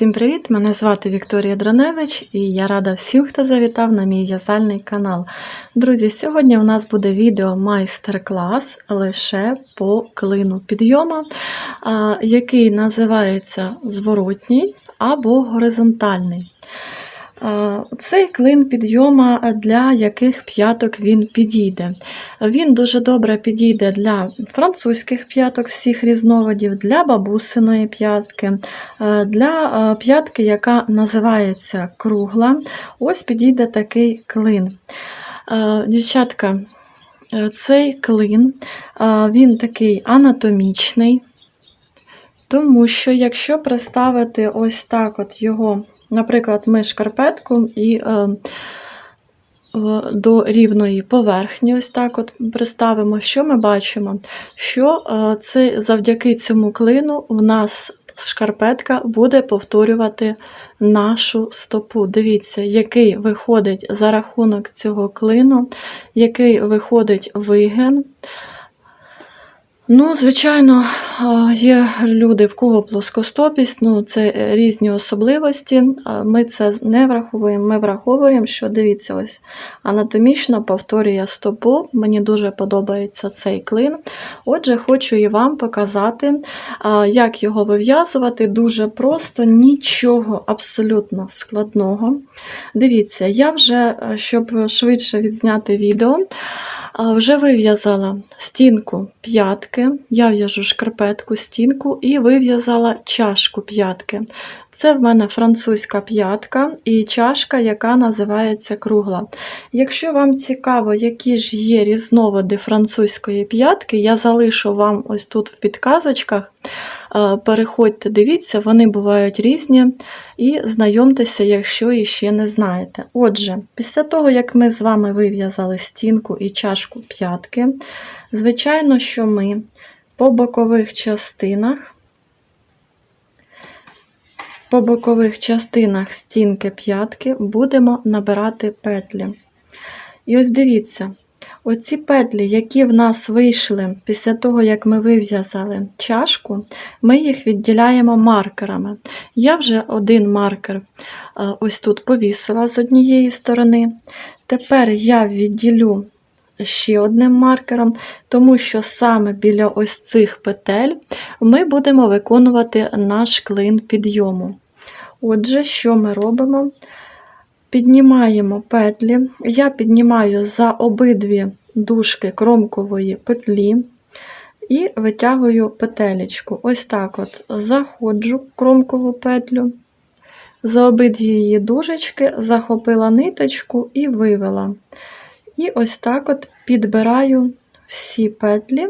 Всім привіт! Мене звати Вікторія Дроневич і я рада всім, хто завітав на мій в'язальний канал. Друзі, сьогодні у нас буде відео майстер-клас лише по клину підйома, який називається зворотній або горизонтальний. Цей клин підйома для яких п'яток він підійде. Він дуже добре підійде для французьких п'яток всіх різновидів, для бабусиної п'ятки, е, для е, п'ятки, яка називається кругла. Ось підійде такий клин. Е, Дівчатка, цей клин він такий анатомічний, тому що якщо приставити ось так от його Наприклад, ми шкарпетку і е, до рівної поверхні, ось так от приставимо, що ми бачимо? Що е, це завдяки цьому клину у нас шкарпетка буде повторювати нашу стопу. Дивіться, який виходить за рахунок цього клину, який виходить вигин. Ну, звичайно, є люди, в кого плоскостопість, ну це різні особливості. Ми це не враховуємо. Ми враховуємо, що дивіться, ось анатомічно повторює стопу. Мені дуже подобається цей клин. Отже, хочу і вам показати, як його вив'язувати. Дуже просто, нічого абсолютно складного. Дивіться, я вже, е, щоб швидше відзняти відео. Вже вив'язала стінку п'ятки, я в'яжу шкарпетку, стінку і вив'язала чашку п'ятки. Це в мене французька п'ятка і чашка, яка називається кругла. Якщо вам цікаво, які ж є різновиди французької п'ятки, я залишу вам ось тут в підказочках. Е, Переходьте, дивіться, вони бувають різні. І знайомтеся, якщо іще не знаєте. Отже, після того, як ми з вами вив'язали стінку і чашку п'ятки, звичайно, що ми по бокових частинах, по бокових частинах стінки п'ятки будемо набирати петлі. І ось дивіться, оці петлі, які в нас вийшли після того, як ми вив'язали чашку, ми їх відділяємо маркерами. Я вже один маркер е, ось тут повісила з однієї сторони. Тепер я відділю ще одним маркером, тому що саме біля ось цих петель ми будемо виконувати наш клин підйому. Отже, що ми робимо? Піднімаємо петлі. Я піднімаю за обидві дужки кромкової петлі і витягую петелечку. Ось так от заходжу кромкову петлю, за обидві її дужечки захопила ниточку і вивела. І ось так от підбираю всі петлі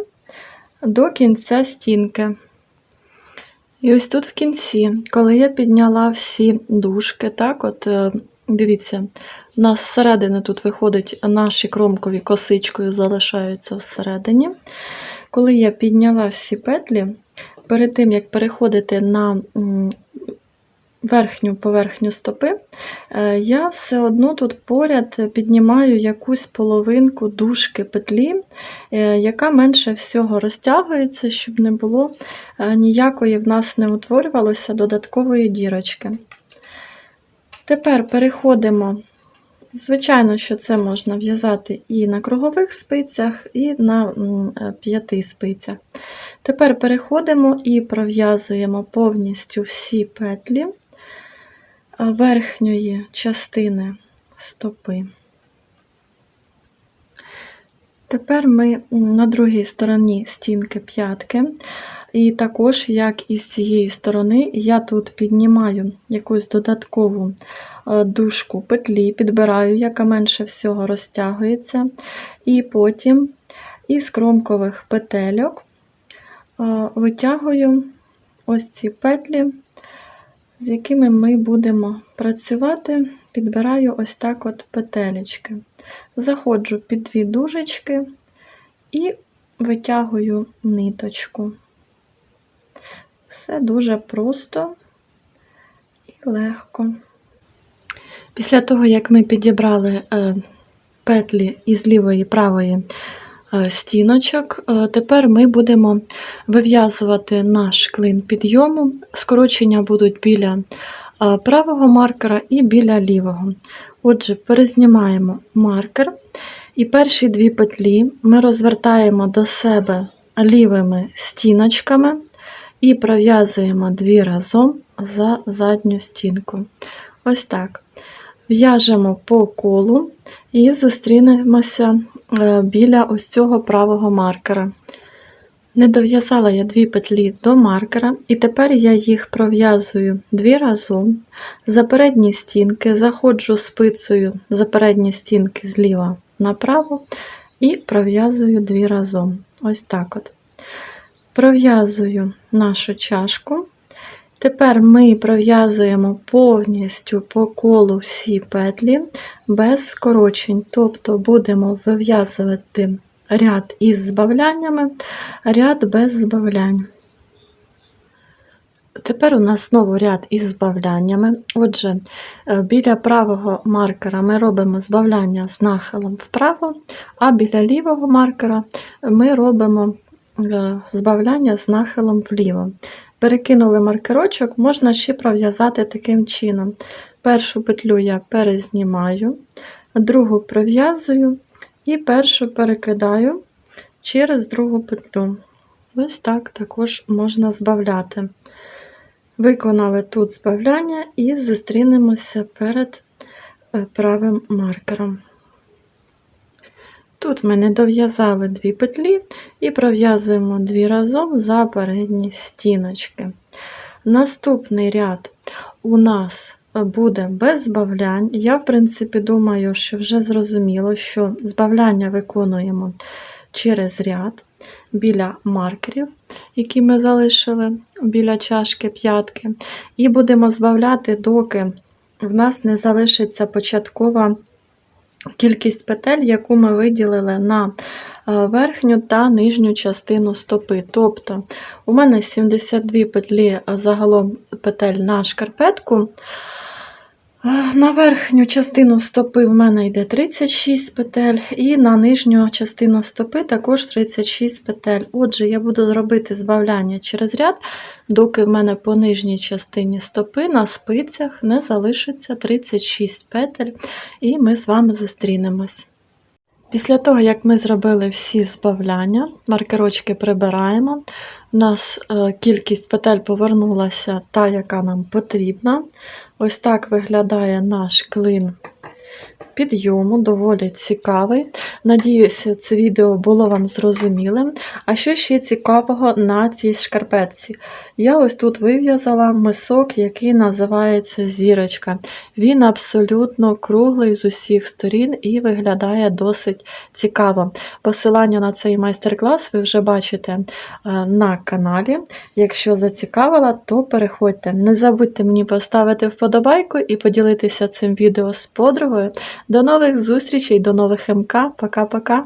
до кінця стінки. І ось тут в кінці, коли я підняла всі дужки, так от, е, дивіться, у нас зсередини тут виходить наші кромкові косичкою залишаються всередині. Коли я підняла всі петлі, перед тим як переходити на верхню поверхню стопи, е, я все одно тут поряд піднімаю якусь половинку дужки петлі, е, яка менше всього розтягується, щоб не було е, ніякої в нас не утворювалося додаткової дірочки. Тепер переходимо. Звичайно, що це можна в'язати і на кругових спицях, і на е, п'яти спицях. Тепер переходимо і пров'язуємо повністю всі петлі е, верхньої частини стопи. Тепер ми на другій стороні стінки п'ятки. І також, як і з цієї сторони, я тут піднімаю якусь додаткову е, дужку петлі, підбираю, яка менше всього розтягується. І потім із кромкових петельок е, витягую ось ці петлі, з якими ми будемо працювати, підбираю ось так от петелечки. Заходжу під дві дужечки і витягую ниточку. Все дуже просто і легко. Після того, як ми підібрали е, петлі із лівої і правої стіночок, е, тепер ми будемо вив'язувати наш клин підйому. Скорочення будуть біля е, правого маркера і біля лівого. Отже, перезнімаємо маркер, і перші дві петлі ми розвертаємо до себе лівими стіночками і пров'язуємо дві разом за задню стінку. Ось так. В'яжемо по колу і зустрінемося е, біля ось цього правого маркера. Не дов'язала я дві петлі до маркера, і тепер я їх пров'язую дві разом за передні стінки, заходжу спицею за передні стінки зліва направо і пров'язую дві разом. Ось так от. Пров'язую нашу чашку. Тепер ми пров'язуємо повністю по колу всі петлі без скорочень, тобто будемо вив'язувати ряд із збавляннями, ряд без збавлянь. Тепер у нас знову ряд із збавляннями. Отже, е, біля правого маркера ми робимо збавляння з нахилом вправо, а біля лівого маркера ми робимо е, збавляння з нахилом вліво. Перекинули маркерочок, можна ще пров'язати таким чином. Першу петлю я перезнімаю, другу пров'язую і першу перекидаю через другу петлю. Ось так також можна збавляти. Виконали тут збавляння і зустрінемося перед е, правим маркером. Тут ми не дов'язали дві петлі і пров'язуємо дві разом за передні стіночки. Наступний ряд у нас буде без збавлянь. Я, в принципі, думаю, що вже зрозуміло, що збавляння виконуємо через ряд біля маркерів, які ми залишили біля чашки п'ятки, і будемо збавляти, доки в нас не залишиться початкова кількість петель, яку ми виділили на е, верхню та нижню частину стопи. Тобто у мене 72 петлі загалом петель на шкарпетку. На верхню частину стопи в мене йде 36 петель, і на нижню частину стопи також 36 петель. Отже, я буду робити збавляння через ряд, доки в мене по нижній частині стопи на спицях не залишиться 36 петель, і ми з вами зустрінемось. Після того, як ми зробили всі збавляння, маркерочки прибираємо. У нас е, кількість петель повернулася та, яка нам потрібна. Ось так виглядає наш клин підйому, доволі цікавий. Надіюся, це відео було вам зрозумілим. А що ще цікавого на цій шкарпетці? Я ось тут вив'язала мисок, який називається зірочка. Він абсолютно круглий з усіх сторін і виглядає досить цікаво. Посилання на цей майстер-клас ви вже бачите е, на каналі. Якщо зацікавила, то переходьте. Не забудьте мені поставити вподобайку і поділитися цим відео з подругою. До нових зустрічей, до нових МК. Пока-пока.